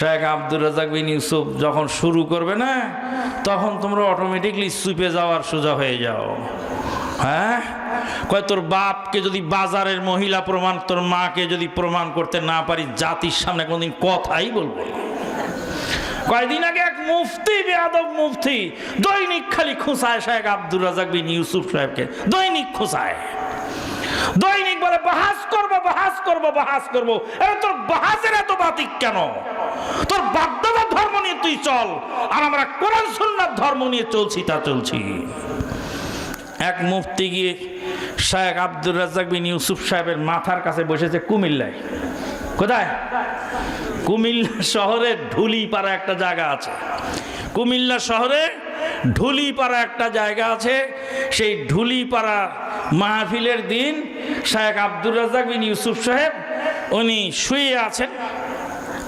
শেখ আব্দুর রাজাক বিন ইউসুফ যখন শুরু করবে না, তখন তোমরা অটোমেটিকলি সুপে যাওয়ার সোজা হয়ে যাও। হ্যাঁ? কয়, তোর বাপকে যদি বাজারের মহিলা প্রমাণ, তোর মাকে যদি প্রমাণ করতে না পারি, জাতির সামনে কোনদিন কথাই বলব না। কয়দিন আগে এক মুফতি, বেয়াদব মুফতি, দৈনিক খালি খুঁসায় শেখ আব্দুর রাজাক বিন ইউসুফ সাহেবকে। দৈনিক খুঁসায় দৈনিক বলে, বাহাস করব বাহাস করব বাহাস করব। এবার তোর বাহাসের এত বাতিক কেন? তোর বাপদাদার ধর্ম নিয়ে তুই চল, আর আমরা কোরআন সুন্নার ধর্ম নিয়ে চলছি, তা চলছি। এক মুফতি গিয়ে শেখ আব্দুর রাজাক বিন ইউসুফ সাহেবের মাথার কাছে বসেছে কুমিল্লায়। কোথায়? কুমিল্লা শহরে ঢুলিপাড়া একটা জায়গা আছে। কুমিল্লা শহরে ঢুলিপাড়া একটা জায়গা আছে। সেই ঢুলিপাড়া মাহফিলের দিন শেখ আব্দুর রাজাক বিন ইউসুফ সাহেব, উনি শুয়ে আছেন।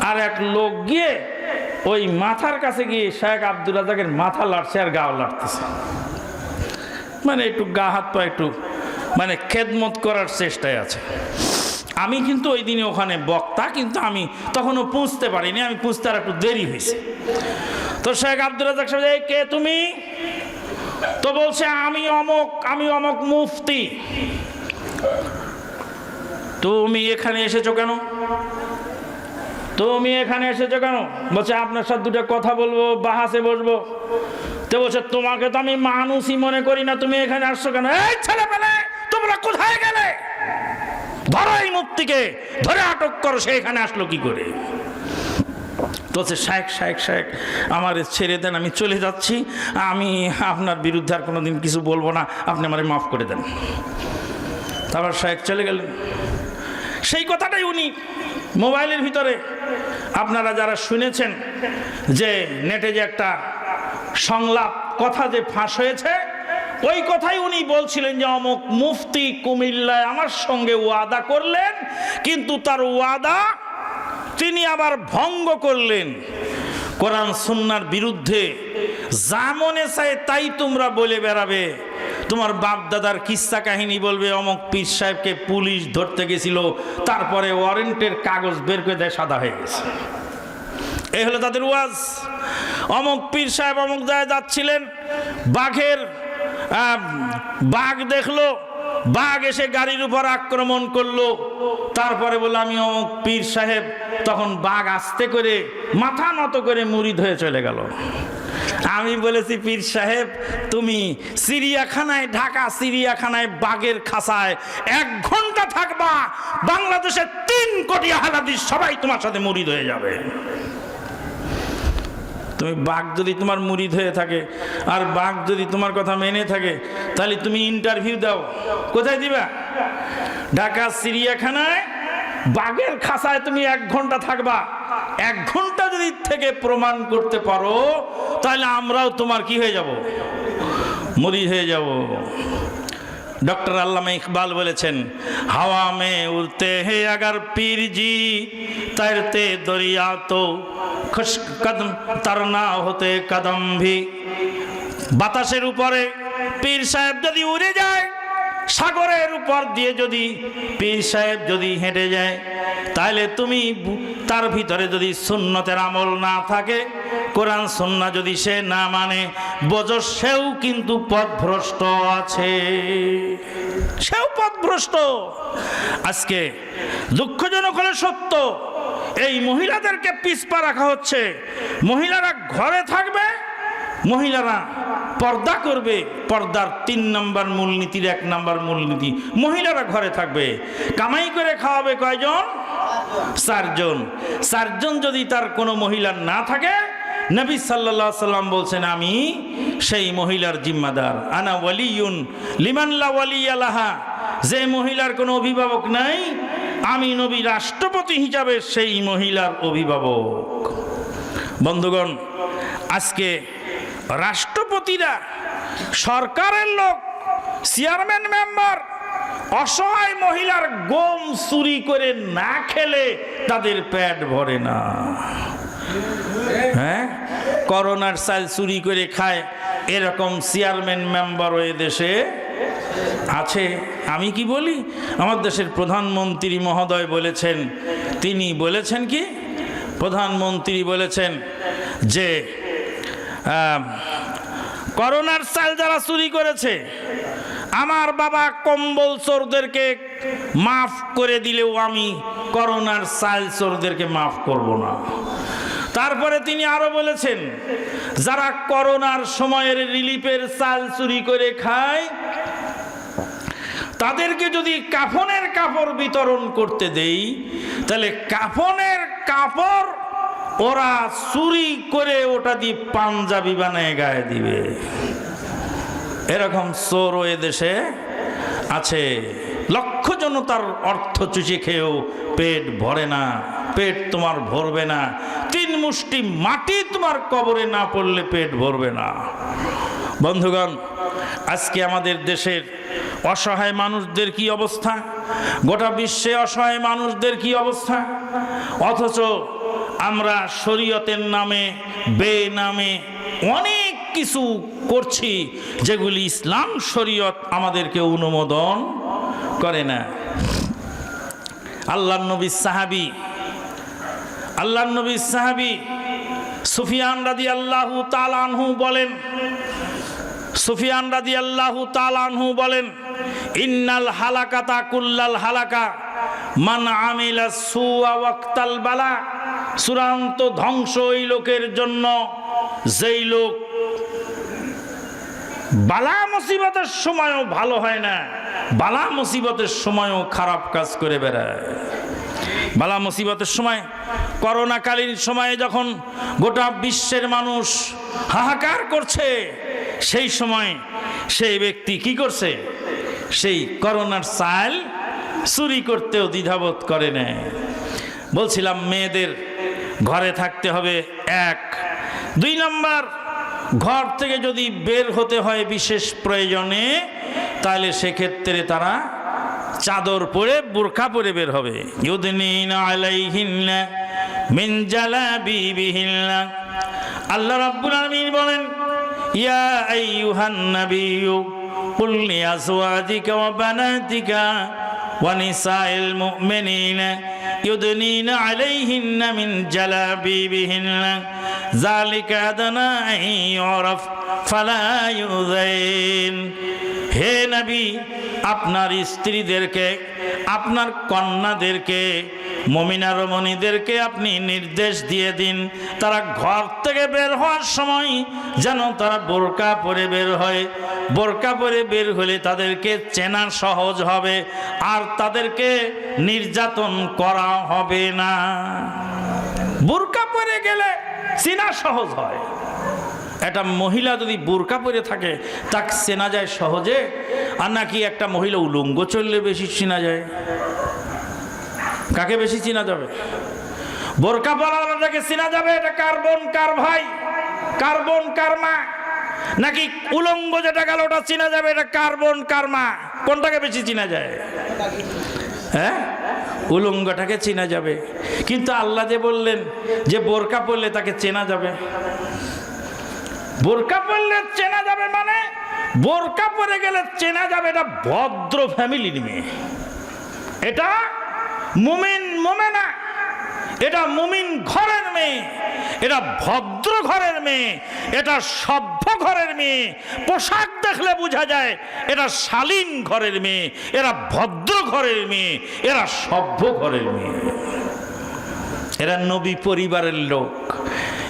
আর এক লোক গিয়ে ওই মাথার কাছে গিয়ে শেখ আব্দুর রাজাকের মাথা লাড়ছে আর গাও লাড়তেছে মানে একটু গা হাত পা একটু মানে খেদমত করার চেষ্টায় আছে। আমি কিন্তু ওই দিনে ওখানে বক্তা, কিন্তু আমি তখনও পুঁছতে পারিনি, আমি পুঁছতে আর একটু দেরি হয়েছে। তো শেখ আব্দুল রাজাক সাহেব, এই কে তুমি? তো বলছে, আমি অমক আমি অমক মুফতি। তুমি এখানে এসেছ কেন? তুমি এখানে এসেছ কেন? বলছে, আপনার সাথে দুটো কথা বলব, বাহাসে বসবো। তো বলছে, তোমাকে তো আমি মানুষই মনে করি না, তুমি এখানে আসছো কেন? এই ছেলে পেলে তোমরা কোথায় গেলে? ধরো এই মুক্তিকে ধরে আটক করো, সে এখানে আসলো কি করে? বলছে শেখ শেখ শেখ আমার ছেড়ে দেন, আমি চলে যাচ্ছি, আমি আপনার বিরুদ্ধে আর কোনোদিন কিছু বলব না, আপনি আমারে মাফ করে দেন। তারপর শেখ চলে গেলেন। সেই কথাটাই উনি মোবাইলের ভিতরে আপনারা যারা শুনেছেন যে নেটে যে একটা সংলাপ, কথা যে ফাঁস হয়েছে, ওই কথাই উনি বলছিলেন যে, অমুক মুফতি কুমিল্লায় আমার সঙ্গে ওয়াদা করলেন, কিন্তু তার ওয়াদা তিনি আবার ভঙ্গ করলেন। কোরআন সুন্নার বিরুদ্ধে যা মনে চায় তাই তোমরা বলে বেড়াবে। তোমার বাপ দাদার কিস্সা কাহিনী বলবে? অমক পীর সাহেবকে পুলিশ ধরতে গেছিল, তারপরে ওয়ারেন্টের কাগজ বের করে দেয়, সাদা হয়ে গেছে। এই হলো তাদের ওয়াজ। অমক পীর সাহেব অমক জায়গায় যাচ্ছিলেন, বাঘের বাঘ দেখল, বাঘ এসে গাড়ির উপর আক্রমণ করল। তারপরে বলল, আমি অমুক পীর সাহেব। তখন বাঘ আস্তে করে, মাথা নত করে মুড়ি ধয়ে চলে গেল। আমি বলেছি, পীর সাহেব, তুমি সিরিয়াখানায়, ঢাকা সিরিয়াখানায় বাঘের খাসায় এক ঘণ্টা থাকবা, বাংলাদেশের তিন কোটি আহালাদিস সবাই তোমার সাথে মুড়ি হয়ে যাবে। তুমি বাঘ যদি তোমার মুরিদ হয়ে থাকে, আর বাঘ যদি তোমার কথা মেনে থাকে, তাহলে তুমি ইন্টারভিউ দাও। কোথায় দিবা? ঢাকা সিরিয়াখানায় বাঘের খাসায় তুমি এক ঘণ্টা থাকবা। এক ঘণ্টা যদি থেকে প্রমাণ করতে পারো তাহলে আমরাও তোমার কি হয়ে যাব? মরি হয়ে যাব। ডক্টর আল্লামে ইকবাল বলেছেন, হাওয়া মে উড়তে হে আগার পীরজি তৈরতে দরিয়া তো খুশ কদম তরনা হতে কদম ভি। বাতাসের উপরে পীর সাহেব যদি উড়ে যায় সাগরের উপর দিয়ে যদি পীর সাহেব যদি হেঁটে যায় তাহলে তুমি তার ভিতরে যদি সুন্নতের আমল না থাকে, কোরআন সুন্না যদি সে না মানে বোঝো সেও কিন্তু পথভ্রষ্ট আছে। সেও পথভ্রষ্ট। আজকে দুঃখজনক হলে সত্য, এই মহিলাদেরকে পিছপা রাখা হচ্ছে। মহিলারা ঘরে থাকবে মহিলারা পর্দা করবে, পর্দার তিন নম্বর মূলনীতির এক নম্বর মূলনীতি। মহিলারা ঘরে থাকবে, কামাই করে খাওয়াবে কয়জন? চারজন। চারজন যদি তার কোনো মহিলার না থাকে, নবী সাল্লাহ সাল্লাম বলছেন, আমি সেই মহিলার জিম্মাদার। আনা ওয়ালিউন লিমান্লা ওয়ালি আলাহা যে মহিলার কোনো অভিভাবক নাই, আমি নবী রাষ্ট্রপতি হিসাবে সেই মহিলার অভিভাবক। বন্ধুগণ, আজকে রাষ্ট্রপতিরা, সরকারের লোক, চেয়ারম্যান মেম্বার, অসহায় মহিলার গম চুরি করে না খেলে তাদের পেট ভরে না। হ্যাঁ? করোনার চাল চুরি করে খায় এরকম চেয়ারম্যান মেম্বারও দেশে আছে। আমি কি বলি? আমার দেশের প্রধানমন্ত্রী মহোদয় বলেছেন, তিনি বলেছেন কি? প্রধানমন্ত্রী বলেছেন যে করোনার চাল যারা চুরি করেছে, আমার বাবা কম্বল চোরদেরকে মাফ করে দিলেও আমি করোনার চাল চোরদেরকে মাফ করব না। তারপরে তিনি আরও বলেছেন, যারা করোনার সময়ের রিলিফের চাল চুরি করে খায়, তাদেরকে যদি কাফনের কাপড় বিতরণ করতে দেই, তাহলে কাফনের কাপড় ওরা চুরি করে ওটা দিয়ে পাঞ্জাবি বানায় গায়ে দিবে। এরকম চোর এ দেশে আছে। লক্ষ জনতার অর্থ চুষে খেয়েও পেট ভরে না, পেট তোমার ভরবে না। তিন মুষ্টি মাটি তোমার কবরে না পড়লে পেট ভরবে না। বন্ধুগণ, আজকে আমাদের দেশের অসহায় মানুষদের কি অবস্থা? গোটা বিশ্বে অসহায় মানুষদের কি অবস্থা? অথচ আমরা শরীয়তের নামে বে নামে অনেক কিছু করছি যেগুলি ইসলাম শরীয়ত আমাদেরকে অনুমোদন করে না। আল্লাহ নবী সাহাবি, আল্লাহ নবী সাহাবি সুফিয়ান রাদি আল্লাহু তালানহু বলেন, সুফিয়ান রাদি আল্লাহু তালানহু বলেন, ইন্নাল হালাকাতা কুল্লাল হালাকা, মান আমিলা সুয়া ওয়াক্তাল বালা চূড়ান্ত ধ্বংস ওই লোকের জন্য যেই লোক বালা মুসিবতের সময়ও ভালো হয় না, বালা মুসিবতের সময়ও খারাপ কাজ করে বেড়ায়। বালা মুসিবতের সময়, করোনাকালীন সময়ে যখন গোটা বিশ্বের মানুষ হাহাকার করছে, সেই সময় সেই ব্যক্তি কি করছে? সেই করোনার চাল চুরি করতেও দ্বিধাবোধ করে নেয়। বলছিলাম, মেয়েদের ঘরে থাকতে হবে এক। দুই নম্বর, ঘর থেকে যদি বের হতে হয় বিশেষ প্রয়োজনে তাহলে সেক্ষেত্রে তারা চাদর পরে, বোরখা পরে বের হবে। আল্লাহ রাব্বুল আলামিন বলেন, ইয়া আইয়ুহান নাবিয়্যু, কুল লিআজওয়াজিকা ওয়া বানাতিকা ওয়া নিসাইল মুমিনিনা। يدنين عليهن من جلابيبهن ذلك أدنى أن يعرف فلا يؤذين হে নবী আপনার স্ত্রীদেরকে আপনার কন্যাদেরকে মমিনা রমণীদেরকে আপনি নির্দেশ দিয়ে দিন। তারা ঘর থেকে বের হওয়ার সময় যেন তারা বোরকা পরে বের হয়। বোরকা পরে বের হলে তাদেরকে চেনা সহজ হবে, আর তাদেরকে নির্যাতন করা হবে না। বোরকা পরে গেলে চেনা সহজ হয়। একটা মহিলা যদি বোরকা পরে থাকে, তাকে চেনা যায় সহজে, আর নাকি একটা মহিলা উলঙ্গ চললে বেশি চেনা যায়? কাকে বেশি চেনা যাবে? বোরকা পরাওয়ালাটাকে চেনা যাবে? এটা কার বোন, কার ভাই? কার বোন, কার মা? নাকি উলঙ্গ যেটা গেল ওটা চেনা যাবে? এটা কার বোন, কার মা? কোনটাকে বেশি চেনা যায়? হ্যাঁ? উলঙ্গটাকে চেনা যাবে। কিন্তু আল্লাহ যে বললেন যে বোরকা পরলে তাকে চেনা যাবে। বোরকা পরলে চেনা যাবে মানে বোরকা পরে গেলে চেনা যাবে। এটা ভদ্র ফ্যামিলির মেয়ে এটা মুমিন মোমেনা। এটা মুমিন ঘরের মেয়ে, এটা ভদ্র ঘরের মেয়ে, এটা সভ্য ঘরের মেয়ে। পোশাক দেখলে বোঝা যায় এটা শালীন ঘরের মেয়ে, এরা ভদ্র ঘরের মেয়ে, এরা সভ্য ঘরের মেয়ে। এরা নবী পরিবারের লোক,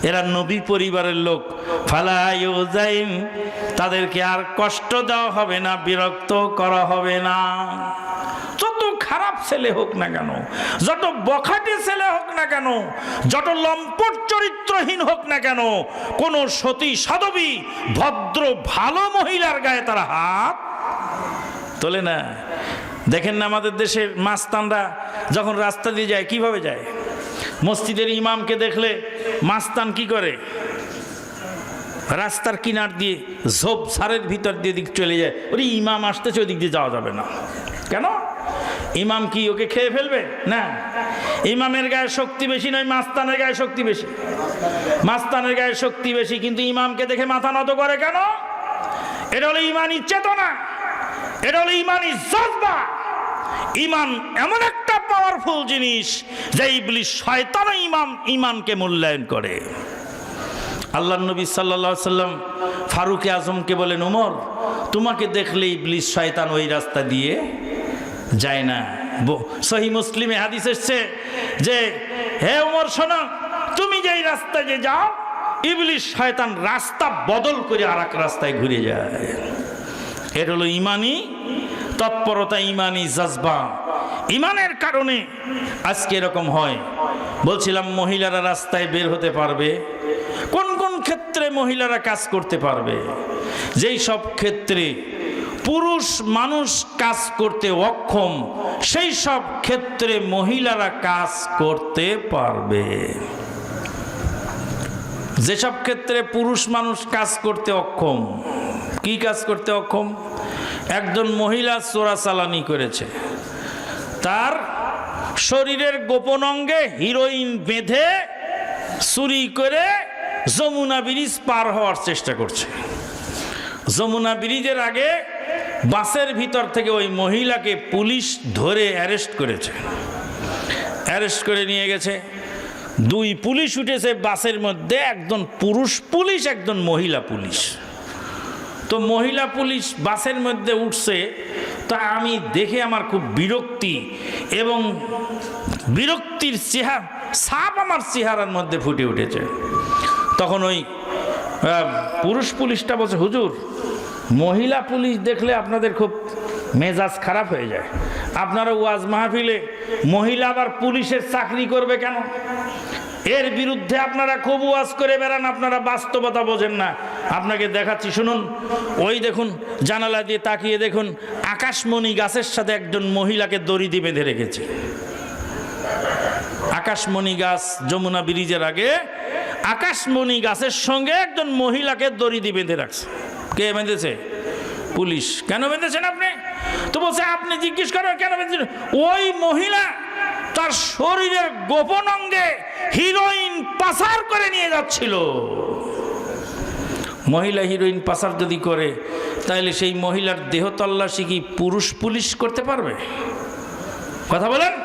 এরা নবী পরিবারের লোক। ফালাইন তাদেরকে আর কষ্ট দেওয়া হবে না, বিরক্ত করা হবে না। খারাপ ছেলে হোক না কেন, যত বখাটে ছেলে হোক না কেন, যত লম্পট চরিত্রহীন হোক না কেন, কোন সতী সাধবী ভদ্র ভালো মহিলার গায়ে তারা হাত তোলে না। দেখেন না আমাদের দেশের মাস্তানরা যখন রাস্তা দিয়ে যায়, কীভাবে যায়? মসজিদের ইমামকে দেখলে মাস্তান কি করে? রাস্তার কিনার দিয়ে ঝোপ সারের ভিতর দিয়ে দিক চলে যায়। ওরে ইমাম আসতেছে ওই দিক দিয়ে যাওয়া যাবে না। কেন? ইমাম কি ওকে খেয়ে ফেলবে? না। ইমামের গায়ে শক্তি বেশি নয়, মাস্তানের গায়ে শক্তি বেশি। মাস্তানের গায়ে শক্তি বেশি, কিন্তু ইমামকে দেখে মাথা নত করে কেন? এটা হলো ইমানি চেতনা। এটা হলো ইমানি জজবা। ইমান এমন একটা পাওয়ারফুল জিনিস যে ইবলিশ শয়তান ইমাম ইমানকে মূল্যায়ন করে। আল্লাহ নবী সাল্লা সাল্লাম ফারুকে আজমকে বলেন, উমর, তোমাকে দেখলে ইবলিশ শয়তান ওই রাস্তা দিয়ে যায় না। সহি মুসলিমে হাদিস এসছে যে, হে উমর শোনো, তুমি যেই রাস্তায় যে যাও, ইবলিশ শয়তান রাস্তা বদল করে আর রাস্তায় ঘুরে যায়। এর হলো ইমানি তৎপরতা, ইমানি জজবা। ইমানের কারণে আজকে এরকম হয়। বলছিলাম, মহিলারা রাস্তায় বের হতে পারবে। কোন কোন ক্ষেত্রে মহিলারা কাজ করতে পারবে? যেই সব ক্ষেত্রে পুরুষ মানুষ কাজ করতে অক্ষম, সেই সব ক্ষেত্রে মহিলারা কাজ করতে পারবে। যেসব ক্ষেত্রে পুরুষ মানুষ কাজ করতে অক্ষম, কি কাজ করতে অক্ষম? একজন মহিলা চোরাচালানি করেছে। তার শরীরের গোপন অঙ্গে হিরোইন বেঁধে চুরি করে যমুনা ব্রিজ পার হওয়ার চেষ্টা করছে। যমুনা ব্রিজের আগে বাসের ভিতর থেকে ওই মহিলাকে পুলিশ ধরে অ্যারেস্ট করেছে। অ্যারেস্ট করে নিয়ে গেছে। দুই পুলিশ উঠেছে বাসের মধ্যে, একজন পুরুষ পুলিশ, একজন মহিলা পুলিশ। তো মহিলা পুলিশ বাসের মধ্যে উঠছে, তা আমি দেখে আমার খুব বিরক্তি এবং বিরক্তির চেহারা, সাপ আমার চেহারার মধ্যে ফুটে উঠেছে। তখন ওই পুরুষ পুলিশটা বলছে, হুজুর, মহিলা পুলিশ দেখলে আপনাদের খুব মেজাজ খারাপ হয়ে যায়। আপনারা ওয়াজ মাহফিলে মহিলা আবার পুলিশের চাকরি করবে কেন? এর বিরুদ্ধে আপনারা খুব ওয়াজ করে বেড়ান, আপনারা বাস্তবতা বোঝেন না। আপনাকে দেখাচ্ছি, শুনুন। ওই দেখুন, জানালা দিয়ে তাকিয়ে দেখুন, আকাশমণি গাছের সাথে একজন মহিলাকে দড়ি দিয়ে বেঁধে রেখেছে। আকাশমণি গাছ যমুনা ব্রিজের আগে আকাশমণি গাছের সঙ্গে একজন মহিলাকে দড়ি দিয়ে বেঁধে রাখছে। কে বেঁধেছে? পুলিশ। কেন বেঁধেছেন আপনি? তো বলছে, আপনি জিজ্ঞেস করেন, কেন বেঁধেছেন? ওই মহিলা তার শরীরের গোপন অঙ্গে হিরোইন পাচার করে নিয়ে যাচ্ছিল। মহিলা হিরোইন পাচার যদি করে, তাহলে সেই মহিলার দেহ তল্লাশি কি পুরুষ পুলিশ করতে পারবে? কথা বলেন।